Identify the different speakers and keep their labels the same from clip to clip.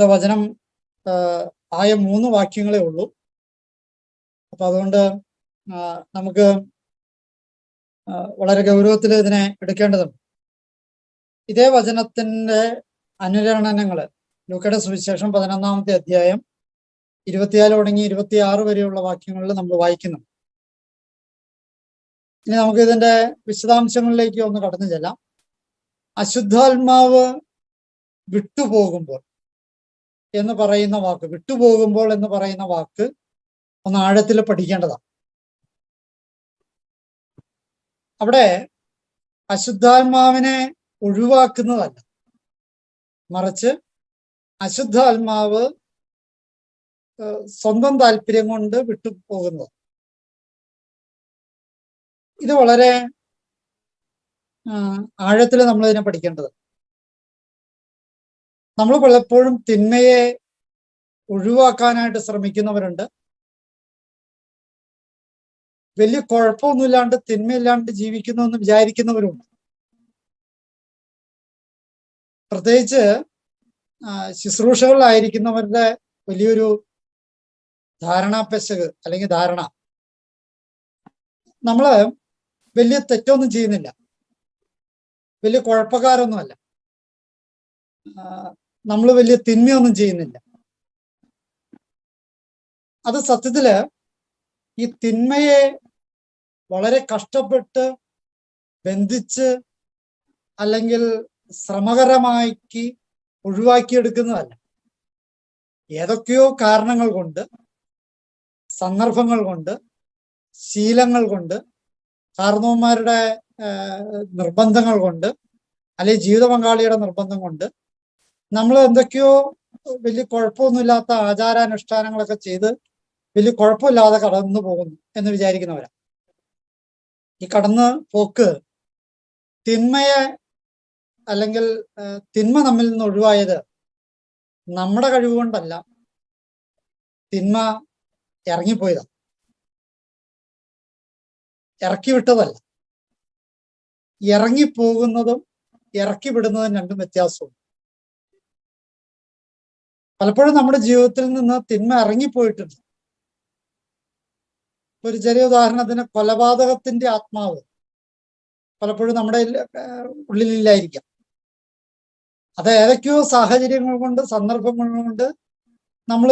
Speaker 1: ഇന്നത്തെ വചനം ആയ മൂന്ന് വാക്യങ്ങളേ ഉള്ളൂ. അപ്പൊ അതുകൊണ്ട് നമുക്ക് വളരെ ഗൗരവത്തിൽ ഇതിനെ എടുക്കേണ്ടതുണ്ട്. ഇതേ വചനത്തിന്റെ അനുരണനങ്ങൾ ലൂക്കയുടെ സുവിശേഷം പതിനൊന്നാമത്തെ അധ്യായം ഇരുപത്തിനാല് തുടങ്ങി ഇരുപത്തിയാറ് വരെയുള്ള വാക്യങ്ങളിൽ നമ്മൾ വായിക്കുന്നു. ഇനി നമുക്ക് ഇതിന്റെ വിശദാംശങ്ങളിലേക്ക് ഒന്ന് കടന്നു ചെല്ലാം. അശുദ്ധാത്മാവ് വിട്ടുപോകുമ്പോൾ എന്ന് പറയുന്ന വാക്ക് വിട്ടുപോകുമ്പോൾ എന്ന് പറയുന്ന വാക്ക് ഒന്ന് ആഴത്തിൽ പഠിക്കേണ്ടതാണ്. അവിടെ അശുദ്ധാത്മാവിനെ ഒഴിവാക്കുന്നതല്ല. മറിച്ച് അശുദ്ധാത്മാവ് സ്വന്തം താല്പര്യം കൊണ്ട് വിട്ടുപോകുന്നത് ഇത് വളരെ ആഴത്തിൽ നമ്മൾ ഇതിനെ പഠിക്കേണ്ടത് നമ്മൾ പലപ്പോഴും തിന്മയെ ഒഴിവാക്കാനായിട്ട് ശ്രമിക്കുന്നവരുണ്ട്. വലിയ കുഴപ്പമൊന്നുമില്ലാണ്ട് തിന്മയില്ലാണ്ട് ജീവിക്കുന്നു എന്ന് വിചാരിക്കുന്നവരുണ്ട് പ്രത്യേകിച്ച് ശുശ്രൂഷകളിലായിരിക്കുന്നവരുടെ വലിയൊരു ധാരണാപ്പെശക് അല്ലെങ്കിൽ ധാരണ. നമ്മൾ വലിയ തെറ്റൊന്നും ചെയ്യുന്നില്ല. വലിയ കുഴപ്പക്കാരൊന്നുമല്ല. നമ്മൾ വലിയ തിന്മയൊന്നും ചെയ്യുന്നില്ല. അത് സത്യത്തിൽ ഈ തിന്മയെ വളരെ കഷ്ടപ്പെട്ട് ബന്ധിച്ച് അല്ലെങ്കിൽ ശ്രമകരമാക്കി ഒഴിവാക്കിയെടുക്കുന്നതല്ല. ഏതൊക്കെയോ കാരണങ്ങൾ കൊണ്ട് സന്ദർഭങ്ങൾ കൊണ്ട് ശീലങ്ങൾ കൊണ്ട് കാർന്നവന്മാരുടെ നിർബന്ധങ്ങൾ കൊണ്ട് അല്ലെങ്കിൽ ജീവിത പങ്കാളിയുടെ നിർബന്ധം കൊണ്ട് നമ്മൾ എന്തൊക്കെയോ വലിയ കുഴപ്പമൊന്നുമില്ലാത്ത ആചാരാനുഷ്ഠാനങ്ങളൊക്കെ ചെയ്ത് വലിയ കുഴപ്പമില്ലാതെ കടന്നു പോകുന്നു എന്ന് വിചാരിക്കുന്നവരാ. ഈ കടന്ന് പോക്ക് തിന്മയെ അല്ലെങ്കിൽ തിന്മ നമ്മിൽ നിന്ന് ഒഴിവായത് നമ്മുടെ കഴിവ് കൊണ്ടല്ല തിന്മ ഇറങ്ങിപ്പോയതാ. ഇറക്കി വിട്ടതല്ല ഇറങ്ങിപ്പോകുന്നതും ഇറക്കി വിടുന്നതും രണ്ടും വ്യത്യാസവും പലപ്പോഴും നമ്മുടെ ജീവിതത്തിൽ നിന്ന് തിന്മ ഇറങ്ങിപ്പോയിട്ടുണ്ട്. ഒരു ചെറിയ ഉദാഹരണത്തിന് കൊലപാതകത്തിന്റെ ആത്മാവ്. പലപ്പോഴും നമ്മുടെ ഉള്ളിലില്ലായിരിക്കാം. അത് ഏതൊക്കെയോ സാഹചര്യങ്ങൾ കൊണ്ട് സന്ദർഭങ്ങൾ കൊണ്ട് നമ്മൾ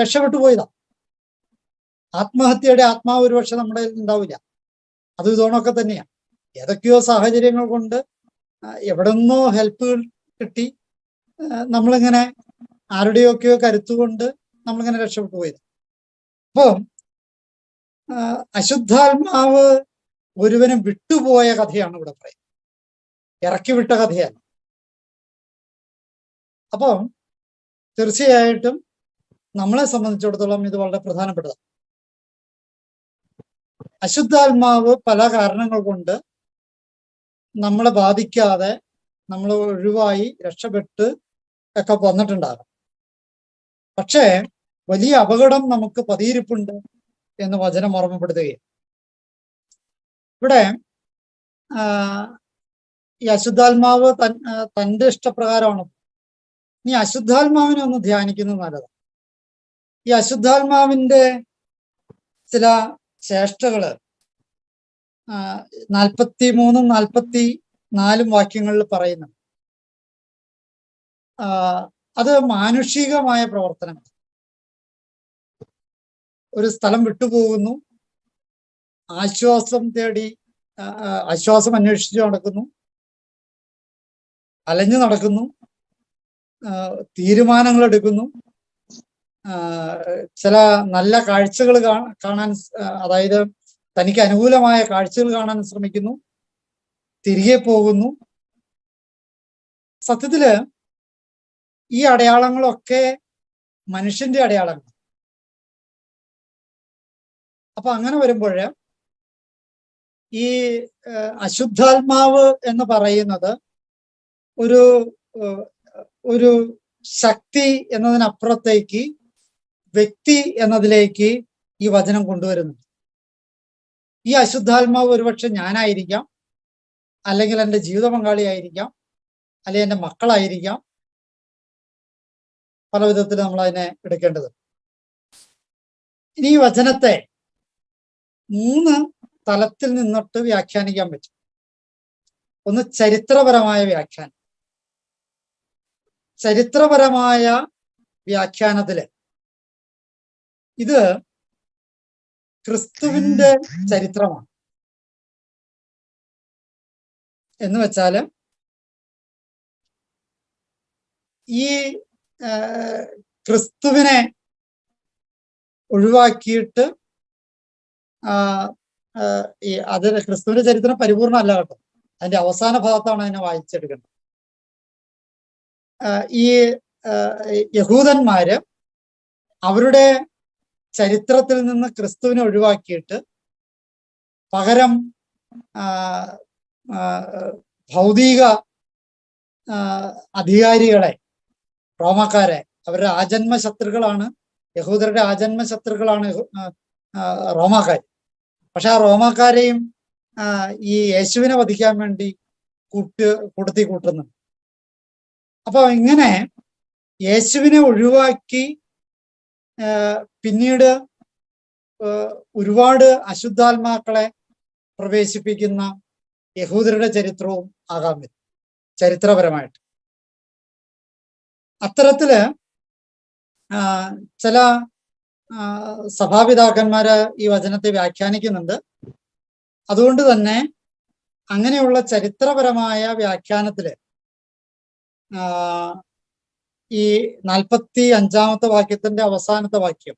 Speaker 1: രക്ഷപ്പെട്ടു പോയതാ. ആത്മഹത്യയുടെ ആത്മാവ് ഒരുപക്ഷെ നമ്മുടെ ഉണ്ടാവില്ല. അത് ഇതോണൊക്കെ തന്നെയാണ് ഏതൊക്കെയോ സാഹചര്യങ്ങൾ കൊണ്ട് എവിടെ നിന്നോ ഹെൽപ്പ് കിട്ടി. നമ്മളിങ്ങനെ ആരുടെയൊക്കെയോ കരുത്തുകൊണ്ട് നമ്മളിങ്ങനെ രക്ഷപ്പെട്ടു പോയത്. അപ്പം അശുദ്ധാത്മാവ് ഒരുവനും വിട്ടുപോയ കഥയാണ് ഇവിടെ പറയുന്നത്. ഇറക്കി വിട്ട കഥയല്ല അപ്പം തീർച്ചയായിട്ടും നമ്മളെ സംബന്ധിച്ചിടത്തോളം ഇത് വളരെ പ്രധാനപ്പെട്ടതാണ്. അശുദ്ധാത്മാവ് പല കാരണങ്ങൾ കൊണ്ട് നമ്മളെ ബാധിക്കാതെ നമ്മൾ ഒഴിവായി രക്ഷപ്പെട്ട് ഒക്കെ വന്നിട്ടുണ്ടാകും. പക്ഷേ വലിയ അപകടം നമുക്ക് പതിയിരിപ്പുണ്ട് എന്ന് വചനം ഓർമ്മപ്പെടുത്തുകയാണ്. ഇവിടെ ഈ അശുദ്ധാത്മാവ് തൻ തന്റെ ഇഷ്ടപ്രകാരമാണ്. നീ അശുദ്ധാത്മാവിനെ ഒന്ന് ധ്യാനിക്കുന്നത് നല്ലതാണ് ഈ അശുദ്ധാത്മാവിന്റെ ചില ചേഷ്ടകൾ നാൽപ്പത്തി മൂന്നും നാൽപ്പത്തി നാലും വാക്യങ്ങളിൽ പറയുന്നു ആ, അത് മാനുഷികമായ പ്രവർത്തനമാണ്. ഒരു സ്ഥലം വിട്ടുപോകുന്നു. ആശ്വാസം തേടി ആശ്വാസം അന്വേഷിച്ചു നടക്കുന്നു. അലഞ്ഞു നടക്കുന്നു. തീരുമാനങ്ങൾ എടുക്കുന്നു. ചില നല്ല കാഴ്ചകൾ കാണാൻ അതായത് തനിക്ക് അനുകൂലമായ കാഴ്ചകൾ കാണാൻ ശ്രമിക്കുന്നു. തിരികെ പോകുന്നു. സത്യത്തിൽ ഈ അടയാളങ്ങളൊക്കെ മനുഷ്യന്റെ അടയാളങ്ങൾ. അപ്പൊ അങ്ങനെ വരുമ്പോൾ ഈ അശുദ്ധാത്മാവ് എന്ന് പറയുന്നത് ഒരു ഒരു ശക്തി എന്നതിനപ്പുറത്തേക്ക് വ്യക്തി എന്നതിലേക്ക് ഈ വചനം കൊണ്ടുവരുന്നു. ഈ അശുദ്ധാത്മാവ് ഒരുപക്ഷെ ഞാനായിരിക്കാം അല്ലെങ്കിൽ എന്റെ ജീവിത പങ്കാളിയായിരിക്കാം അല്ലെങ്കിൽ എന്റെ മക്കളായിരിക്കാം പല വിധത്തിൽ നമ്മൾ അതിനെ എടുക്കേണ്ടത്. ഇനി ഈ വചനത്തെ മൂന്ന് തലത്തിൽ നിന്നിട്ട് വ്യാഖ്യാനിക്കാൻ പറ്റും. ഒന്ന് ചരിത്രപരമായ വ്യാഖ്യാനം. ചരിത്രപരമായ വ്യാഖ്യാനത്തിൽ ഇത് ക്രിസ്തുവിന്റെ ചരിത്രമാണ്. എന്ന് വെച്ചാൽ ഈ ക്രിസ്തുവിനെ ഒഴിവാക്കിയിട്ട് ഈ അത് ക്രിസ്തുവിന്റെ ചരിത്രം പരിപൂർണമല്ല കേട്ടോ. അതിന്റെ അവസാന ഭാഗത്താണ് അതിനെ വായിച്ചെടുക്കേണ്ടത്. ഈ യഹൂദന്മാര് അവരുടെ ചരിത്രത്തിൽ നിന്ന് ക്രിസ്തുവിനെ ഒഴിവാക്കിയിട്ട് പകരം ഭൗതിക അധികാരികളെ റോമക്കാരെ അവരുടെ ആജന്മ ശത്രുക്കളാണ് യഹൂദരുടെ ആജന്മ ശത്രുക്കളാണ് റോമാക്കാർ പക്ഷെ ആ റോമാക്കാരെയും ഈ യേശുവിനെ വധിക്കാൻ വേണ്ടി കൂട്ട് കൂട്ടത്തി കൂട്ടുന്നുണ്ട് അപ്പൊ ഇങ്ങനെ യേശുവിനെ ഒഴിവാക്കി പിന്നീട് ഒരുപാട് അശുദ്ധാത്മാക്കളെ പ്രവേശിപ്പിക്കുന്ന യഹൂദരുടെ ചരിത്രവും ആകാൻ പറ്റും ചരിത്രപരമായിട്ട്. അത്തരത്തിൽ ചില സഭാപിതാക്കന്മാര് ഈ വചനത്തെ വ്യാഖ്യാനിക്കുന്നുണ്ട്. അതുകൊണ്ട് തന്നെ അങ്ങനെയുള്ള ചരിത്രപരമായ വ്യാഖ്യാനത്തിൽ ഈ നാൽപ്പത്തി അഞ്ചാമത്തെ വാക്യത്തിന്റെ അവസാനത്തെ വാക്യം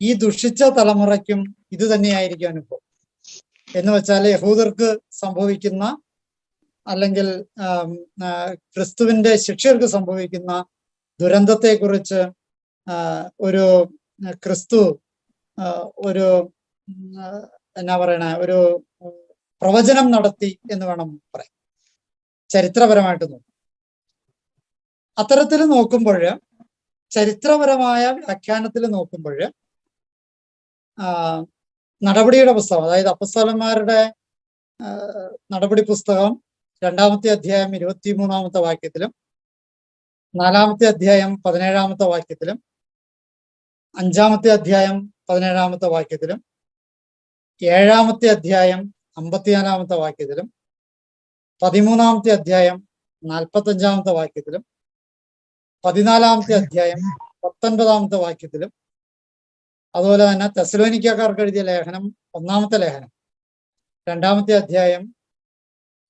Speaker 1: ഈ ദുഷിച്ച തലമുറയ്ക്കും ഇത് തന്നെയായിരിക്കും അനുഭവം. എന്ന് വെച്ചാൽ യഹൂദർക്ക് സംഭവിക്കുന്ന അല്ലെങ്കിൽ ക്രിസ്തുവിന്റെ ശിക്ഷകർക്ക് സംഭവിക്കുന്ന ദുരന്തത്തെക്കുറിച്ച് ഒരു ക്രിസ്തു ഒരു എന്നാ പറയണ ഒരു പ്രവചനം നടത്തി എന്ന് വേണം പറയാം ചരിത്രപരമായിട്ട് നോക്കും. അത്തരത്തിൽ നോക്കുമ്പോൾ ചരിത്രപരമായ വ്യാഖ്യാനത്തിൽ നോക്കുമ്പോൾ നടപടിയുടെ പുസ്തകം അതായത് അപ്പസ്തലന്മാരുടെ നടപടി പുസ്തകം രണ്ടാമത്തെ അധ്യായം ഇരുപത്തി മൂന്നാമത്തെ വാക്യത്തിലും നാലാമത്തെ അധ്യായം പതിനേഴാമത്തെ വാക്യത്തിലും അഞ്ചാമത്തെ അധ്യായം പതിനേഴാമത്തെ വാക്യത്തിലും ഏഴാമത്തെ അധ്യായം അമ്പത്തിനാലാമത്തെ വാക്യത്തിലും പതിമൂന്നാമത്തെ അധ്യായം നാൽപ്പത്തഞ്ചാമത്തെ വാക്യത്തിലും പതിനാലാമത്തെ അധ്യായം പത്തൊൻപതാമത്തെ വാക്യത്തിലും അതുപോലെ തന്നെ തെസലോനിക്കാർക്ക് എഴുതിയ ലേഖനം ഒന്നാമത്തെ ലേഖനം രണ്ടാമത്തെ അധ്യായം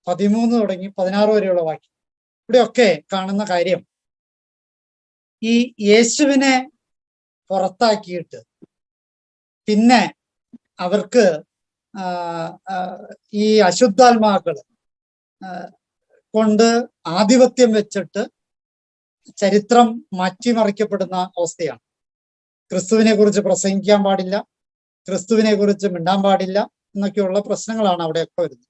Speaker 1: പതിമൂന്ന് തുടങ്ങി പതിനാറ് വരെയുള്ള വാക്യം. ഇവിടെയൊക്കെ കാണുന്ന കാര്യം ഈ യേശുവിനെ പുറത്താക്കിയിട്ട് പിന്നെ അവർക്ക് ഈ അശുദ്ധാത്മാക്കൾ കൊണ്ട് ആധിപത്യം വെച്ചിട്ട് ചരിത്രം മാറ്റിമറിക്കപ്പെടുന്ന അവസ്ഥയാണ്. ക്രിസ്തുവിനെ കുറിച്ച് പ്രസംഗിക്കാൻ പാടില്ല ക്രിസ്തുവിനെ കുറിച്ച് മിണ്ടാൻ പാടില്ല എന്നൊക്കെയുള്ള പ്രശ്നങ്ങളാണ് അവിടെയൊക്കെ വരുന്നത്.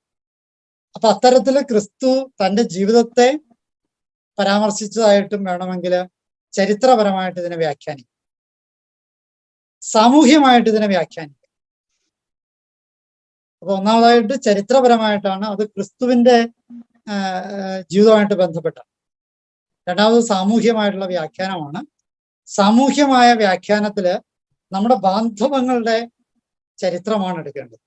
Speaker 1: അപ്പൊ അത്തരത്തിൽ ക്രിസ്തു തന്റെ ജീവിതത്തെ പരാമർശിച്ചതായിട്ടും വേണമെങ്കിൽ ചരിത്രപരമായിട്ട് ഇതിനെ വ്യാഖ്യാനിക്കാം. സാമൂഹ്യമായിട്ട് ഇതിനെ വ്യാഖ്യാനിക്കാം. അപ്പൊ ഒന്നാമതായിട്ട് ചരിത്രപരമായിട്ടാണ് അത് ക്രിസ്തുവിന്റെ ജീവിതമായിട്ട് ബന്ധപ്പെട്ട രണ്ടാമത് സാമൂഹ്യമായിട്ടുള്ള വ്യാഖ്യാനമാണ്. സാമൂഹ്യമായ വ്യാഖ്യാനത്തിൽ നമ്മുടെ ബാന്ധവങ്ങളുടെ ചരിത്രമാണ് എടുക്കേണ്ടത്.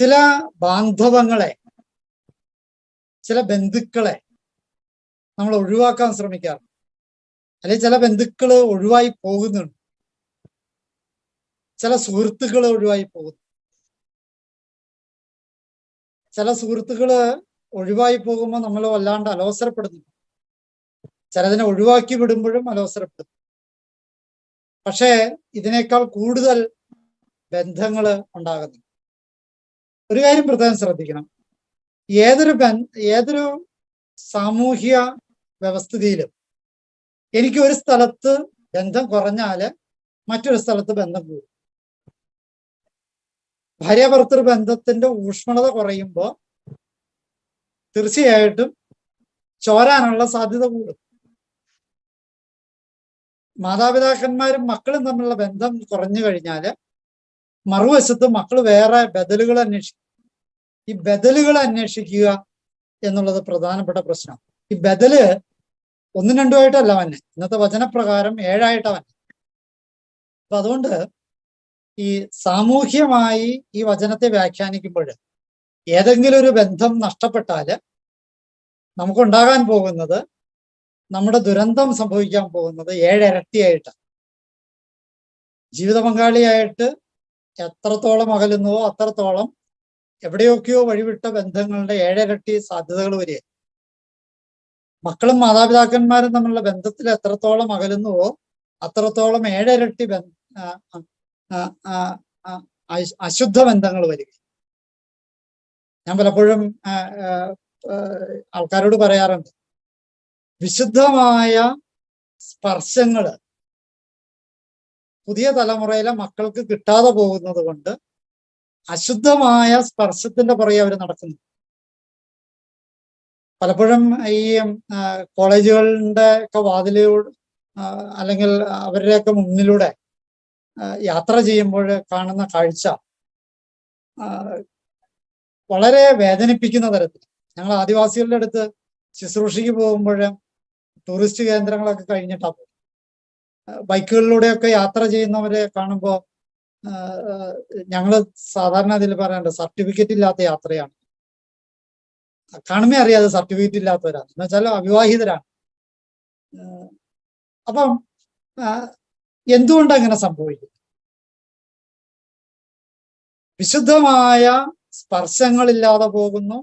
Speaker 1: ചില ബാന്ധവങ്ങളെ ചില ബന്ധുക്കളെ നമ്മൾ ഒഴിവാക്കാൻ ശ്രമിക്കാറുണ്ട്. അല്ലെങ്കിൽ ചില ബന്ധുക്കൾ ഒഴിവായി പോകുന്നുണ്ട്. ചില സുഹൃത്തുക്കൾ ഒഴിവായി പോകുന്നു. ചില സുഹൃത്തുക്കൾ ഒഴിവായി പോകുമ്പോൾ നമ്മൾ വല്ലാണ്ട് അലോസരപ്പെടുന്നു ചിലതിനെ ഒഴിവാക്കി വിടുമ്പോഴും അലോസരപ്പെടുന്നു. പക്ഷേ ഇതിനേക്കാൾ കൂടുതൽ ബന്ധങ്ങൾ ഉണ്ടാകുന്നു ഒരു കാര്യം പ്രത്യേകം ശ്രദ്ധിക്കണം. ഏതൊരു ബന്ധ ഏതൊരു സാമൂഹ്യ വ്യവസ്ഥിതിയിലും എനിക്ക് ഒരു സ്ഥലത്ത് ബന്ധം കുറഞ്ഞാൽ മറ്റൊരു സ്ഥലത്ത് ബന്ധം കൂടും. ഭാര്യാഭർത്തൃ ബന്ധത്തിന്റെ ഊഷ്മളത കുറയുമ്പോൾ തീർച്ചയായിട്ടും ചോരാനുള്ള സാധ്യത കൂടും. മാതാപിതാക്കന്മാരും മക്കളും തമ്മിലുള്ള ബന്ധം കുറഞ്ഞു കഴിഞ്ഞാൽ മറുവശത്ത് മക്കൾ വേറെ ബദലുകൾ അന്വേഷിക്കും ഈ ബദലുകൾ അന്വേഷിക്കുക എന്നുള്ളത് പ്രധാനപ്പെട്ട പ്രശ്നം. ഈ ബദൽ ഒന്നും രണ്ടും ആയിട്ടല്ല വന്നെ. ഇന്നത്തെ വചനപ്രകാരം ഏഴായിട്ടവൻ അപ്പൊ അതുകൊണ്ട് ഈ സാമൂഹ്യമായി ഈ വചനത്തെ വ്യാഖ്യാനിക്കുമ്പോൾ ഏതെങ്കിലും ഒരു ബന്ധം നഷ്ടപ്പെട്ടാൽ നമുക്കുണ്ടാകാൻ പോകുന്നത് നമ്മുടെ ദുരന്തം സംഭവിക്കാൻ പോകുന്നത് ഏഴരട്ടിയായിട്ട് ജീവിത പങ്കാളിയായിട്ട് എത്രത്തോളം അകലുന്നുവോ അത്രത്തോളം എവിടെയൊക്കെയോ വഴിവിട്ട ബന്ധങ്ങളുടെ ഏഴരട്ടി സാധ്യതകൾ വരിക മക്കളും മാതാപിതാക്കന്മാരും തമ്മിലുള്ള ബന്ധത്തിൽ എത്രത്തോളം അകലുന്നുവോ അത്രത്തോളം ഏഴരട്ടി അശുദ്ധ ബന്ധങ്ങൾ വരിക ഞാൻ പലപ്പോഴും ആൾക്കാരോട് പറയാറുണ്ട് വിശുദ്ധമായ സ്പർശങ്ങൾ പുതിയ തലമുറയിലെ മക്കൾക്ക് കിട്ടാതെ പോകുന്നത് കൊണ്ട് അശുദ്ധമായ സ്പർശത്തിന്റെ പുറകെ അവർ നടക്കുന്നു. പലപ്പോഴും ഈ കോളേജുകളുടെ ഒക്കെ വാതിലൂടെ അല്ലെങ്കിൽ അവരുടെയൊക്കെ മുന്നിലൂടെ യാത്ര ചെയ്യുമ്പോൾ കാണുന്ന കാഴ്ച വളരെ വേദനിപ്പിക്കുന്ന തരത്തിൽ. ഞങ്ങൾ ആദിവാസികളുടെ അടുത്ത് ശുശ്രൂഷയ്ക്ക് പോകുമ്പോൾ ടൂറിസ്റ്റ് കേന്ദ്രങ്ങളൊക്കെ കഴിഞ്ഞിട്ടാണ് ബൈക്കുകളിലൂടെയൊക്കെ യാത്ര ചെയ്യുന്നവരെ കാണുമ്പോൾ ഞങ്ങൾ സാധാരണ അതിൽ പറയേണ്ടത് സർട്ടിഫിക്കറ്റ് ഇല്ലാത്ത യാത്രയാണ്. കാണുമേ അറിയാതെ സർട്ടിഫിക്കറ്റ് ഇല്ലാത്തവരാണ് എന്ന് വെച്ചാൽ അവിവാഹിതരാണ്. അപ്പം എന്തുകൊണ്ട് അങ്ങനെ സംഭവിക്കും വിശുദ്ധമായ സ്പർശങ്ങളില്ലാതെ പോകുന്നു.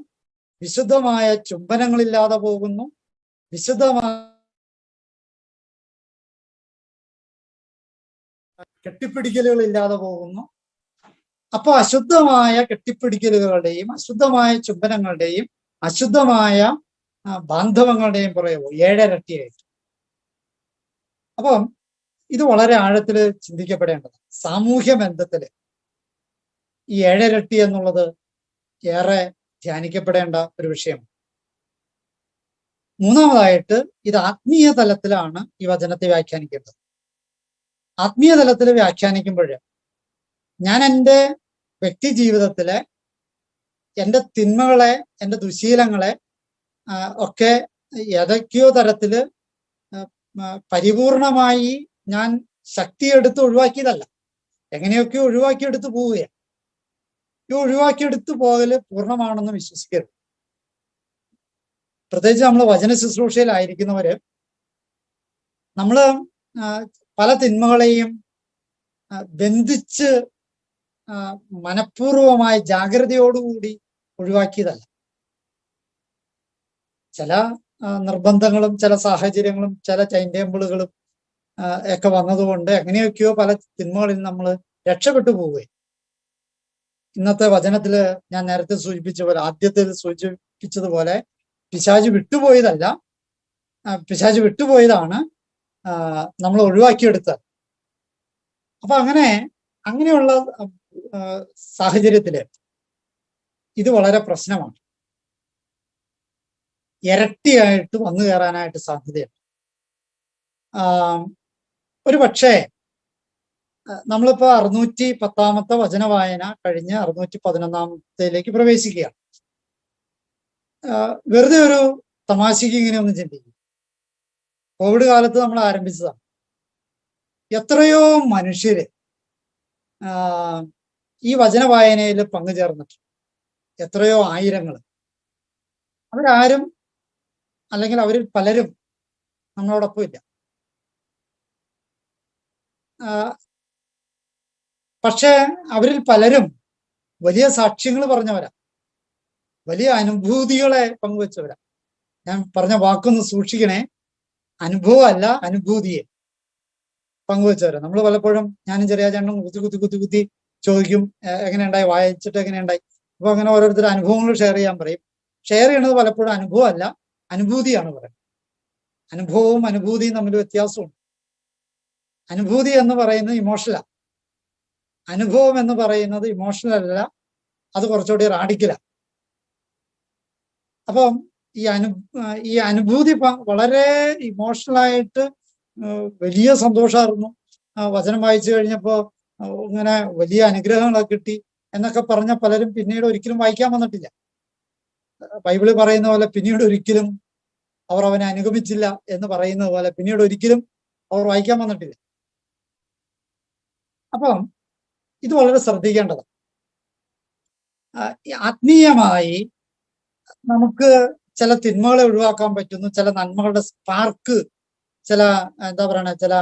Speaker 1: വിശുദ്ധമായ ചുംബനങ്ങളില്ലാതെ പോകുന്നു. വിശുദ്ധമായ കെട്ടിപ്പിടിക്കലുകൾ ഇല്ലാതെ പോകുന്നു. അപ്പോൾ അശുദ്ധമായ കെട്ടിപ്പിടിക്കലുകളുടെയും അശുദ്ധമായ ചുംബനങ്ങളുടെയും അശുദ്ധമായ ബാന്ധവങ്ങളുടെയും പുറകെ പോകും ഏഴരട്ടിയായിട്ട്. അപ്പം ഇത് വളരെ ആഴത്തിൽ ചിന്തിക്കപ്പെടേണ്ടതാണ്. സാമൂഹ്യ ബന്ധത്തിൽ ഈ ഏഴരട്ടി എന്നുള്ളത് ഏറെ ധ്യാനിക്കപ്പെടേണ്ട ഒരു വിഷയമാണ് മൂന്നാമതായിട്ട് ഇത് ആത്മീയ തലത്തിലാണ് ഈ വചനത്തെ വ്യാഖ്യാനിക്കേണ്ടത്. ആത്മീയ തലത്തിൽ വ്യാഖ്യാനിക്കുമ്പോൾ ഞാൻ എന്റെ വ്യക്തി ജീവിതത്തിലെ എന്റെ തിന്മകളെ എന്റെ ദുശീലങ്ങളെ ഒക്കെ ഏതൊക്കെയോ തരത്തിൽ പരിപൂർണമായി ഞാൻ ശക്തിയെടുത്ത് ഒഴിവാക്കിയതല്ല. എങ്ങനെയൊക്കെ ഒഴിവാക്കിയെടുത്ത് പോവുകയാണ്. ഈ ഒഴിവാക്കിയെടുത്ത് പോകൽ പൂർണമാണെന്ന് വിശ്വസിക്കരുത്. പ്രത്യേകിച്ച് നമ്മൾ വചന ശുശ്രൂഷയിലായിരിക്കുന്നവര് നമ്മൾ പല തിന്മകളെയും ബന്ധിച്ച് മനഃപൂർവമായ ജാഗ്രതയോടുകൂടി ഒഴിവാക്കിയതല്ല. ചില നിർബന്ധങ്ങളും ചില സാഹചര്യങ്ങളും ചില ടൈം ടേബിളുകളും ഒക്കെ വന്നതുകൊണ്ട് എങ്ങനെയൊക്കെയോ പല തിന്മകളിൽ നമ്മൾ രക്ഷപ്പെട്ടു പോവുകയും ഇന്നത്തെ വചനത്തിൽ ഞാൻ നേരത്തെ സൂചിപ്പിച്ച പോലെ ആദ്യത്തിൽ സൂചിപ്പിച്ചതുപോലെ പിശാജ് വിട്ടുപോയതല്ല പിശാജ് വിട്ടുപോയതാണ്. നമ്മൾ ഒഴിവാക്കിയെടുത്തത് അപ്പൊ അങ്ങനെ അങ്ങനെയുള്ള സാഹചര്യത്തിൽ ഇത് വളരെ പ്രശ്നമാണ്. ഇരട്ടിയായിട്ട് വന്നു കയറാനായിട്ട് സാധ്യതയുണ്ട്. ഒരു പക്ഷേ നമ്മളിപ്പോ അറുന്നൂറ്റി പത്താമത്തെ വചന വായന കഴിഞ്ഞ് അറുന്നൂറ്റി പതിനൊന്നാമത്തേലേക്ക് പ്രവേശിക്കുക വെറുതെ ഒരു തമാശയ്ക്ക് ഇങ്ങനെ ഒന്ന് ചിന്തിക്കും കോവിഡ് കാലത്ത് നമ്മൾ ആരംഭിച്ചതാണ്. എത്രയോ മനുഷ്യര് ഈ വചന വായനയിൽ പങ്കുചേർന്നിട്ടുണ്ട്. എത്രയോ ആയിരങ്ങൾ അവരാരും അല്ലെങ്കിൽ അവരിൽ പലരും നമ്മളോടൊപ്പം ഇല്ല. പക്ഷേ അവരിൽ പലരും വലിയ സാക്ഷ്യങ്ങൾ പറഞ്ഞവരാ. വലിയ അനുഭൂതികളെ പങ്കുവെച്ചവരാ. ഞാൻ പറഞ്ഞ വാക്കൊന്ന് സൂക്ഷിക്കണേ. അനുഭവമല്ല അനുഭൂതിയെ. പങ്കുവെച്ചവരാ. നമ്മൾ പലപ്പോഴും ഞാനും ചെറിയ ചേട്ടനും കുത്തി കുത്തി കുത്തി കുത്തി ചോദിക്കും എങ്ങനെയുണ്ടായി? വായിച്ചിട്ട് എങ്ങനെയുണ്ടായി? അപ്പൊ അങ്ങനെ ഓരോരുത്തർ അനുഭവങ്ങൾ ഷെയർ ചെയ്യാൻ പറയും. ഷെയർ ചെയ്യണത് പലപ്പോഴും അനുഭവമല്ല അനുഭൂതിയാണ് പറയുന്നത്. അനുഭവവും അനുഭൂതിയും തമ്മിൽ വ്യത്യാസമുണ്ട്. അനുഭൂതി എന്ന് പറയുന്നത് ഇമോഷണലാണ് അനുഭവം എന്ന് പറയുന്നത് ഇമോഷണൽ അല്ല അത് കുറച്ചുകൂടി റാഡിക്കലാണ് അപ്പം ഈ അനു ഈ അനുഭൂതി വളരെ ഇമോഷണൽ ആയിട്ട് വലിയ സന്തോഷമായിരുന്നു വചനം വായിച്ചു കഴിഞ്ഞപ്പോ ഇങ്ങനെ വലിയ അനുഗ്രഹങ്ങളൊക്കെ കിട്ടി എന്നൊക്കെ പറഞ്ഞ പലരും പിന്നീട് ഒരിക്കലും വായിക്കാൻ വന്നിട്ടില്ല. ബൈബിൾ പറയുന്ന പോലെ പിന്നീട് ഒരിക്കലും അവർ അവനെ അനുഗമിച്ചില്ല എന്ന് പറയുന്നത് പോലെ പിന്നീട് ഒരിക്കലും അവർ വായിക്കാൻ വന്നിട്ടില്ല. അപ്പം ഇത് വളരെ ശ്രദ്ധിക്കേണ്ടതാണ്. ആത്മീയമായി നമുക്ക് ചില തിന്മകളെ ഒഴിവാക്കാൻ പറ്റുന്നു ചില നന്മകളുടെ സ്പാർക്ക് ചില എന്താ പറയണ ചില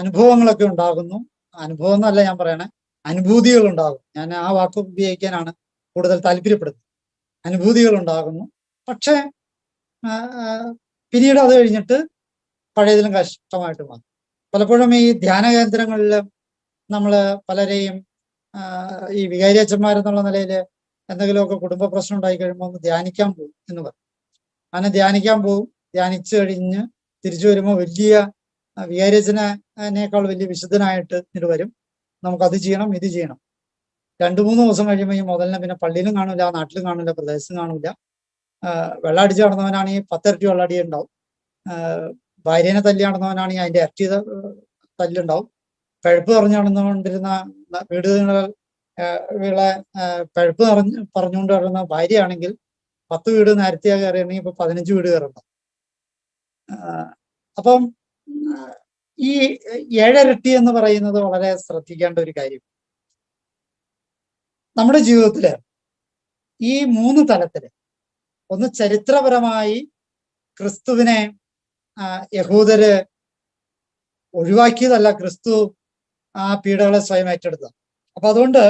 Speaker 1: അനുഭവങ്ങളൊക്കെ ഉണ്ടാകുന്നു. അനുഭവം എന്നല്ല ഞാൻ പറയണേ അനുഭൂതികൾ ഉണ്ടാകും. ഞാൻ ആ വാക്ക് ഉപയോഗിക്കാനാണ് കൂടുതൽ താല്പര്യപ്പെടുന്നത്. അനുഭൂതികൾ ഉണ്ടാകുന്നു. പക്ഷേ പിന്നീട് അത് കഴിഞ്ഞിട്ട് പഴയതിലും കഷ്ടമായിട്ട് മാറും. പലപ്പോഴും ഈ ധ്യാന കേന്ദ്രങ്ങളിൽ നമ്മൾ പലരെയും ഈ ഈ വികാരിയച്ഛന്മാരെന്നുള്ള നിലയിൽ എന്തെങ്കിലുമൊക്കെ കുടുംബ പ്രശ്നം ഉണ്ടായി കഴിയുമ്പോൾ ഒന്ന് ധ്യാനിക്കാൻ പോകും എന്ന് പറയും. അങ്ങനെ ധ്യാനിക്കാൻ പോകും ധ്യാനിച്ചു കഴിഞ്ഞ് തിരിച്ചു വരുമ്പോൾ വലിയ ആ, വികാരിയച്ഛനേക്കാൾ വലിയ വിശുദ്ധനായിട്ട് ഇത് വരും. അത് ചെയ്യണം ഇത് ചെയ്യണം. രണ്ടു മൂന്ന് ദിവസം കഴിയുമ്പോൾ ഈ മുതലിനെ പിന്നെ പള്ളിയിലും കാണില്ല നാട്ടിലും കാണില്ല പ്രദേശത്തും കാണില്ല. വെള്ളമടിച്ച് നടന്നവനാണെങ്കിൽ പത്തിരട്ടി വെള്ളടി ഉണ്ടാവും. ഭാര്യനെ തല്ലി നടന്നവനാണെങ്കിൽ അതിന്റെ ഇരട്ടി തല്ലുണ്ടാവും പഴുപ്പ് പറഞ്ഞു നടന്നുകൊണ്ടിരുന്ന ന- വീടുകളെ വീളെ പഴുപ്പ് പറഞ്ഞു പറഞ്ഞുകൊണ്ട് വരുന്ന ഭാര്യയാണെങ്കിൽ പത്ത് വീട് നേരത്തെ കയറിയാണെങ്കിൽ ഇപ്പൊ പതിനഞ്ച് വീട് കയറണം. അപ്പം ഈ ഏഴരട്ടി എന്ന് പറയുന്നത് വളരെ ശ്രദ്ധിക്കേണ്ട ഒരു കാര്യം. നമ്മുടെ ജീവിതത്തിൽ ഈ മൂന്ന് തലത്തിൽ ഒന്ന് ചരിത്രപരമായി ക്രിസ്തുവിനെ യഹൂദര് ഒഴിവാക്കിയതല്ല ക്രിസ്തു ആ പീഡകളെ സ്വയം ഏറ്റെടുത്തത്. അപ്പൊ അതുകൊണ്ട്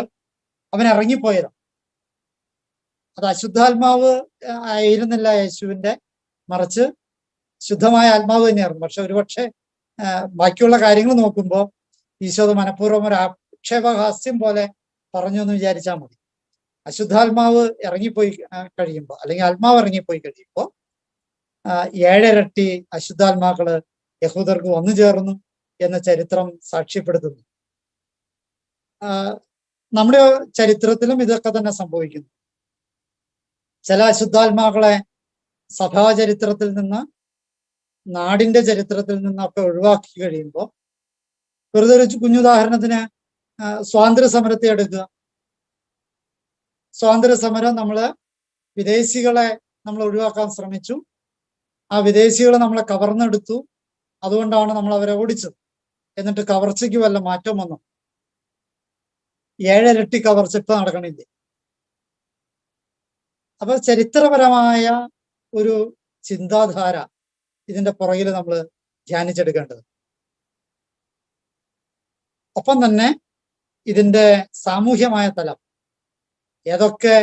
Speaker 1: അവൻ ഇറങ്ങിപ്പോയതാണ് അത് അശുദ്ധാത്മാവ് ആയിരുന്നില്ല യേശുവിന്റെ മറിച്ച്. ശുദ്ധമായ ആത്മാവ് തന്നെയായിരുന്നു. പക്ഷെ ഒരുപക്ഷെ ബാക്കിയുള്ള കാര്യങ്ങൾ നോക്കുമ്പോൾ ഈശോ മനഃപൂർവം ഒരു ആക്ഷേപഹാസ്യം പോലെ പറഞ്ഞു എന്ന് വിചാരിച്ചാൽ മതി. അശുദ്ധാത്മാവ് ഇറങ്ങിപ്പോയി കഴിയുമ്പോൾ അല്ലെങ്കിൽ ആത്മാവ് ഇറങ്ങിപ്പോയി കഴിയുമ്പോൾ ഏഴരട്ടി അശുദ്ധാത്മാക്കൾ യഹൂദർക്ക് വന്നു ചേർന്നു എന്ന ചരിത്രം സാക്ഷ്യപ്പെടുത്തുന്നു. നമ്മുടെ ചരിത്രത്തിലും ഇതൊക്കെ തന്നെ സംഭവിക്കുന്നു. ചില അശുദ്ധാത്മാക്കളെ സഭാചരിത്രത്തിൽ നിന്ന് നാടിന്റെ ചരിത്രത്തിൽ നിന്നൊക്കെ ഒഴിവാക്കി കഴിയുമ്പോൾ വെറുതെ ഒരു കുഞ്ഞുദാഹരണത്തിന് സ്വാതന്ത്ര്യ സമരത്തെ എടുക്കുക. സ്വാതന്ത്ര്യ സമരം നമ്മൾ വിദേശികളെ നമ്മൾ ഒഴിവാക്കാൻ ശ്രമിച്ചു. ആ വിദേശികളെ നമ്മളെ കവർന്നെടുത്തു. അതുകൊണ്ടാണ് നമ്മൾ അവരെ ഓടിച്ചത്. എന്നിട്ട് കവർച്ചയ്ക്ക് വല്ല മാറ്റം വന്നു? ഏഴരട്ടി കവർച്ച ഇപ്പൊ നടക്കണില്ലേ? അപ്പൊ ചരിത്രപരമായ ഒരു ചിന്താധാര ഇതിന്റെ പുറകിൽ നമ്മൾ ധ്യാനിച്ചെടുക്കേണ്ടത്. ഒപ്പം തന്നെ ഇതിന്റെ സാമൂഹ്യമായ തലം ഏതൊക്കെ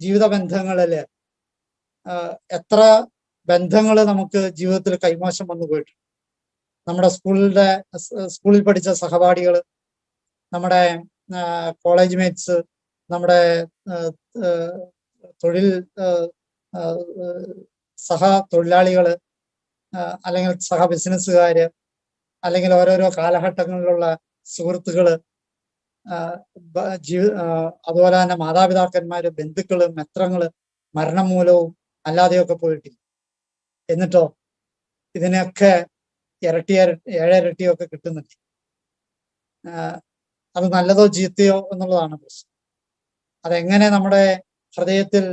Speaker 1: ജീവിത ബന്ധങ്ങളിൽ എത്ര ബന്ധങ്ങൾ നമുക്ക് ജീവിതത്തിൽ കൈമോശം വന്നു പോയിട്ടുണ്ട്. നമ്മുടെ സ്കൂളിലെ സ്കൂളിൽ പഠിച്ച സഹപാഠികൾ നമ്മുടെ കോളേജ് മേറ്റ്സ് നമ്മുടെ തൊഴിൽ സഹ തൊഴിലാളികൾ അല്ലെങ്കിൽ സഹ ബിസിനസ്സുകാർ അല്ലെങ്കിൽ ഓരോരോ കാലഘട്ടങ്ങളിലുള്ള സുഹൃത്തുക്കൾ ജീവി അതുപോലെ തന്നെ മാതാപിതാക്കന്മാർ ബന്ധുക്കൾ മെത്രങ്ങൾ മരണം മൂലവും അല്ലാതെയൊക്കെ പോയിട്ടില്ല. എന്നിട്ടോ ഇതിനൊക്കെ ഇരട്ടി ഇരട്ടി ഏഴരട്ടിയൊക്കെ കിട്ടുന്നുണ്ട്. അത് നല്ലതോ ചീത്തയോ എന്നുള്ളതാണ് പ്രശ്നം. അതെങ്ങനെ നമ്മുടെ ഹൃദയത്തിൽ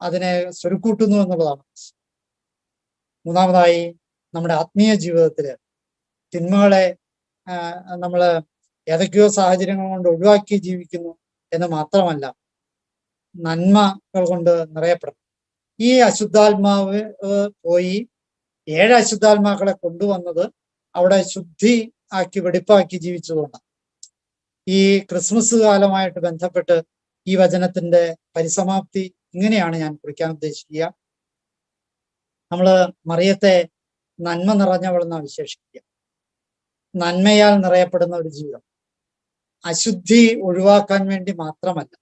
Speaker 1: അതിനെ സ്വരുക്കൂട്ടുന്നു എന്നുള്ളതാണ് മൂന്നാമതായി നമ്മുടെ ആത്മീയ ജീവിതത്തിൽ തിന്മകളെ നമ്മൾ ഏതൊക്കെയോ സാഹചര്യങ്ങൾ കൊണ്ട് ഒഴിവാക്കി ജീവിക്കുന്നു എന്ന് മാത്രമല്ല നന്മകൾ കൊണ്ട് നിറയപ്പെടണം ഈ അശുദ്ധാത്മാവ് പോയി ഏഴ് അശുദ്ധാത്മാക്കളെ കൊണ്ടുവന്നത് അവിടെ ശുദ്ധി ആക്കി വെടിപ്പാക്കി ജീവിച്ചതുകൊണ്ടാണ്. ഈ ക്രിസ്മസ് കാലമായിട്ട് ബന്ധപ്പെട്ട് ഈ വചനത്തിന്റെ പരിസമാപ്തി ഇങ്ങനെയാണ് ഞാൻ കുറിക്കാൻ ഉദ്ദേശിക്കുക. നമ്മൾ മറിയത്തെ നന്മ നിറഞ്ഞവളെന്നാണ് വിശേഷിക്കുക നന്മയാൽ നിറയപ്പെടുന്ന ഒരു ജീവിതം. അശുദ്ധി ഒഴിവാക്കാൻ വേണ്ടി മാത്രമല്ല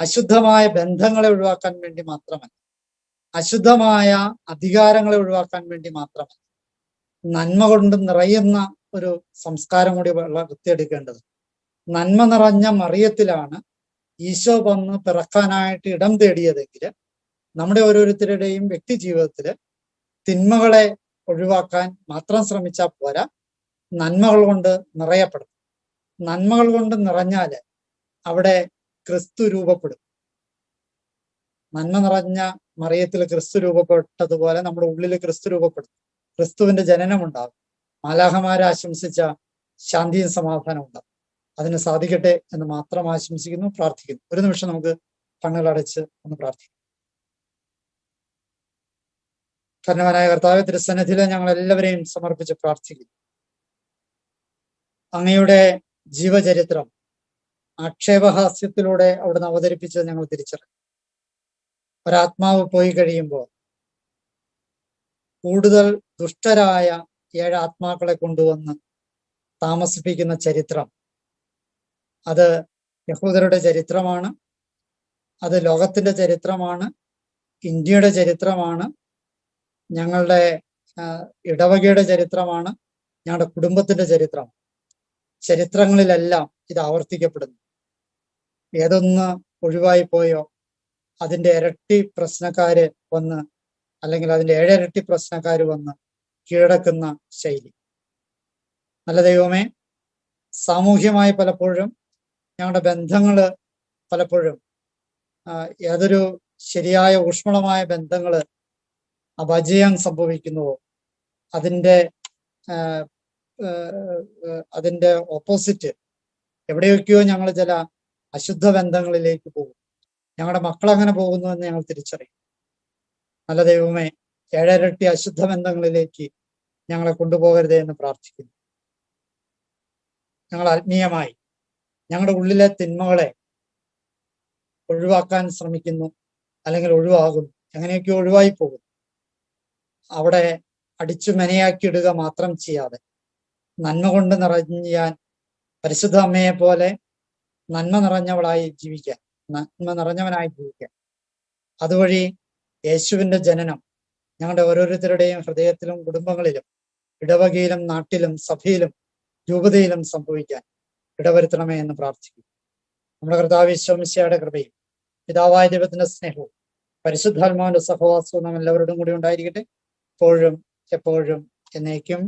Speaker 1: അശുദ്ധമായ ബന്ധങ്ങളെ ഒഴിവാക്കാൻ വേണ്ടി മാത്രമല്ല അശുദ്ധമായ അധികാരങ്ങളെ ഒഴിവാക്കാൻ വേണ്ടി മാത്രമല്ല നന്മ കൊണ്ട് നിറയുന്ന ഒരു സംസ്കാരം കൂടി വളർത്തിയെടുക്കേണ്ടത് നന്മ നിറഞ്ഞ മറിയത്തിലാണ് ഈശോ വന്ന് പിറക്കാനായിട്ട് ഇടം തേടിയതെങ്കിൽ നമ്മുടെ ഓരോരുത്തരുടെയും വ്യക്തി ജീവിതത്തിൽ തിന്മകളെ ഒഴിവാക്കാൻ മാത്രം ശ്രമിച്ചാൽ പോരാ നന്മകൾ കൊണ്ട് നിറയപ്പെടും. നന്മകൾ കൊണ്ട് നിറഞ്ഞാൽ അവിടെ ക്രിസ്തു രൂപപ്പെടും. നന്മ നിറഞ്ഞ മറിയത്തിൽ ക്രിസ്തു രൂപപ്പെട്ടതുപോലെ നമ്മുടെ ഉള്ളിൽ ക്രിസ്തു രൂപപ്പെടും. ക്രിസ്തുവിന്റെ ജനനം ഉണ്ടാകും മാലാഹമാരെ ആശംസിച്ച ശാന്തിയും സമാധാനം ഉണ്ടാകും. അതിന് സാധിക്കട്ടെ എന്ന് മാത്രം ആശംസിക്കുന്നു പ്രാർത്ഥിക്കുന്നു. ഒരു നിമിഷം നമുക്ക് കണ്ണുകളടച്ച് ഒന്ന് പ്രാർത്ഥിക്കാം. കർണവനായ കർത്താവ് തിരുസന്നിധിയിൽ ഞങ്ങൾ എല്ലാവരെയും സമർപ്പിച്ച് പ്രാർത്ഥിക്കുന്നു. അങ്ങയുടെ ജീവചരിത്രം ആക്ഷേപഹാസ്യത്തിലൂടെ അവിടുന്ന് അവതരിപ്പിച്ചത് ഞങ്ങൾ തിരിച്ചറിഞ്ഞു. ഒരാത്മാവ് പോയി കഴിയുമ്പോൾ കൂടുതൽ ദുഷ്ടരായ ഏഴ് ആത്മാക്കളെ കൊണ്ടുവന്ന് താമസിപ്പിക്കുന്ന ചരിത്രം അത് യഹൂദരുടെ ചരിത്രമാണ്. അത് ലോകത്തിന്റെ ചരിത്രമാണ്. ഇന്ത്യയുടെ ചരിത്രമാണ്. ഞങ്ങളുടെ ഇടവകയുടെ ചരിത്രമാണ്. ഞങ്ങളുടെ കുടുംബത്തിന്റെ ചരിത്രം. ചരിത്രങ്ങളിലെല്ലാം ഇത് ആവർത്തിക്കപ്പെടുന്നു. ഏതൊന്ന് ഒഴിവായി പോയോ അതിന്റെ ഇരട്ടി പ്രശ്നക്കാര് വന്ന് അല്ലെങ്കിൽ അതിന്റെ ഏഴരട്ടി പ്രശ്നക്കാർ വന്ന് കീഴടക്കുന്ന ശൈലി. നല്ല ദൈവമേ സാമൂഹ്യമായി പലപ്പോഴും ഞങ്ങളുടെ ബന്ധങ്ങൾ പലപ്പോഴും ഏതൊരു ശരിയായ ഊഷ്മളമായ ബന്ധങ്ങൾ അപജയം സംഭവിക്കുന്നുവോ? അതിന്റെ അതിന്റെ ഓപ്പോസിറ്റ് എവിടെയൊക്കെയോ ഞങ്ങൾ ചില അശുദ്ധ ബന്ധങ്ങളിലേക്ക് പോകും. ഞങ്ങളുടെ മക്കൾ അങ്ങനെ പോകുന്നു എന്ന് ഞങ്ങൾ തിരിച്ചറിയും. നല്ല ദൈവമേ ഏഴരട്ടി അശുദ്ധ ബന്ധങ്ങളിലേക്ക് ഞങ്ങളെ കൊണ്ടുപോകരുതേ എന്ന് പ്രാർത്ഥിക്കുന്നു. ഞങ്ങൾ ആത്മീയമായി ഞങ്ങളുടെ ഉള്ളിലെ തിന്മകളെ ഒഴിവാക്കാൻ ശ്രമിക്കുന്നു അല്ലെങ്കിൽ ഒഴിവാകുന്നു എങ്ങനെയൊക്കെ ഒഴിവായി പോകും അവിടെ അടിച്ചു മെനയാക്കിയിടുക മാത്രം ചെയ്യാതെ നന്മ കൊണ്ട് നിറഞ്ഞാൻ പരിശുദ്ധ അമ്മയെ പോലെ നന്മ നിറഞ്ഞവളായി ജീവിക്കാൻ നന്മ നിറഞ്ഞവനായി ജീവിക്കാൻ. അതുവഴി യേശുവിന്റെ ജനനം ഞങ്ങളുടെ ഓരോരുത്തരുടെയും ഹൃദയത്തിലും കുടുംബങ്ങളിലും ഇടവകയിലും നാട്ടിലും സഭയിലും രൂപതയിലും സംഭവിക്കാൻ ഇടവരുത്തണമേ എന്ന് പ്രാർത്ഥിക്കുന്നു. നമ്മുടെ കർത്താവ് വിശ്വമിശയുടെ കൃപയും പിതാവായ ദൈവത്തിന്റെ സ്നേഹവും പരിശുദ്ധാത്മാവിന്റെ സഹവാസവും നാം എല്ലാവരോടും കൂടി ഉണ്ടായിരിക്കട്ടെ. എപ്പോഴും എപ്പോഴും എന്നേക്കും.